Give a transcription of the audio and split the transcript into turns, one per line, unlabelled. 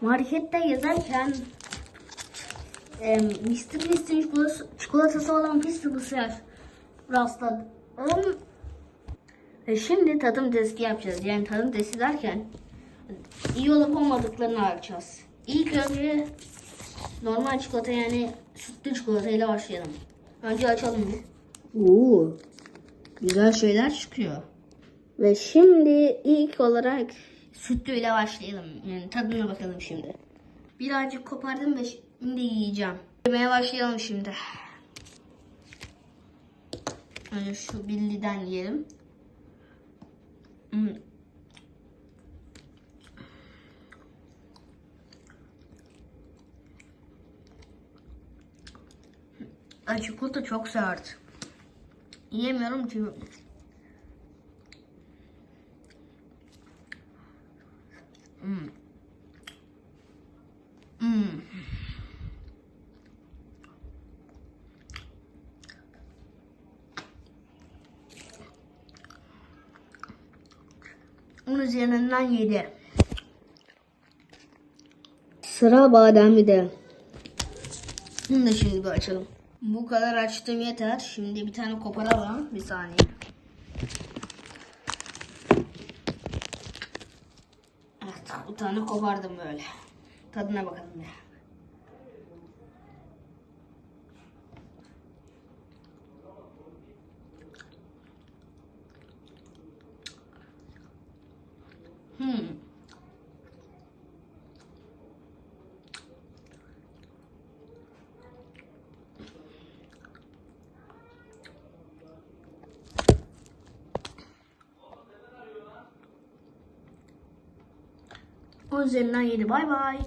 markette gezerken e, Mr. Beast'in çikolatası, olan Pistols'e rastladım. E, şimdi tadım testi yapacağız. Yani tadım testi derken iyi olup olmadıklarını bakacağız. İlk önce normal çikolata yani sütlü çikolatayla başlayalım. Önce açalım. Oo, güzel şeyler çıkıyor. Ve şimdi ilk olarak sütlüyle başlayalım. Yani tadına bakalım şimdi. Birazcık kopardım ve şimdi yiyeceğim. Yemeye başlayalım şimdi. Önce şu billiden yiyelim. Hmm. Çikolata çok sert. Yiyemiyorum ki. 10 üzerinden 7. Sıra bademlide. Bunu da şimdi bir açalım. Bu kadar açtım yeter. Şimdi bir tane koparalım. Bir saniye. Evet, bir tane kopardım böyle. Tadına bakalım ne. Hmm. On üzerinden 7. Bay bay.